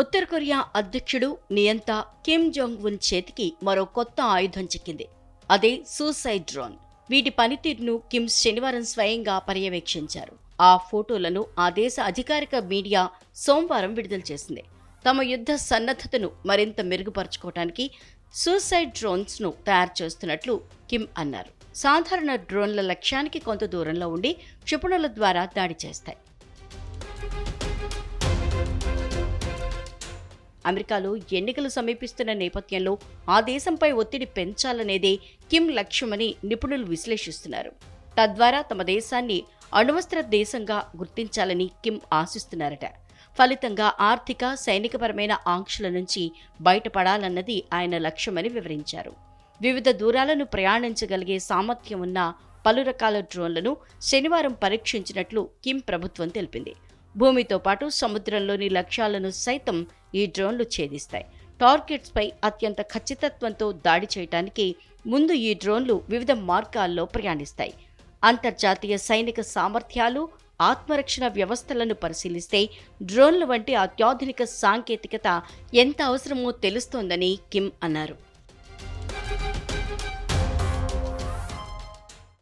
ఉత్తర Korea అధ్యక్షుడు నియంత Kim Jong Un చేతికి మరో కొత్త ఆయుధం చిక్కింది. అదే సూసైడ్ డ్రోన్. వీటి పనితీరును కిమ్ శనివారం స్వయంగా పర్యవేక్షించారు. ఆ ఫోటోలను ఆ దేశ అధికారిక మీడియా సోమవారం విడుదల చేసింది. తమ యుద్ధ సన్నద్ధతను మరింత మెరుగుపరుచుకోవడానికి సూసైడ్ డ్రోన్స్ను తయారు చేస్తున్నట్లు కిమ్ అన్నారు. సాధారణ డ్రోన్ల లక్ష్యానికి కొంత దూరంలో ఉండి క్షిపణుల ద్వారా దాడి చేస్తాయి. అమెరికాలో ఎన్నికలు సమీపిస్తున్న నేపథ్యంలో ఆ దేశంపై ఒత్తిడి పెంచాలనేదే కిమ్ లక్ష్యమని నిపుణులు విశ్లేషిస్తున్నారు. తద్వారా తమ దేశాన్ని అణువస్త్ర దేశంగా గుర్తించాలని కిమ్ ఆశిస్తున్నారట. ఫలితంగా ఆర్థిక సైనికపరమైన ఆంక్షల నుంచి బయటపడాలన్నది ఆయన లక్ష్యమని వివరించారు. వివిధ దూరాలను ప్రయాణించగలిగే సామర్థ్యం ఉన్న పలు రకాల డ్రోన్లను శనివారం పరీక్షించినట్లు కిమ్ ప్రభుత్వం తెలిపింది. భూమితో పాటు సముద్రంలోని లక్ష్యాలను సైతం ఈ డ్రోన్లు ఛేదిస్తాయి. టార్గెట్స్పై అత్యంత ఖచ్చితత్వంతో దాడి చేయడానికి ముందు ఈ డ్రోన్లు వివిధ మార్గాల్లో ప్రయాణిస్తాయి. అంతర్జాతీయ సైనిక సామర్థ్యాలు ఆత్మరక్షణ వ్యవస్థలను పరిశీలిస్తే డ్రోన్లు వంటి అత్యాధునిక సాంకేతికత ఎంత అవసరమో తెలుస్తోందని కిమ్ అన్నారు.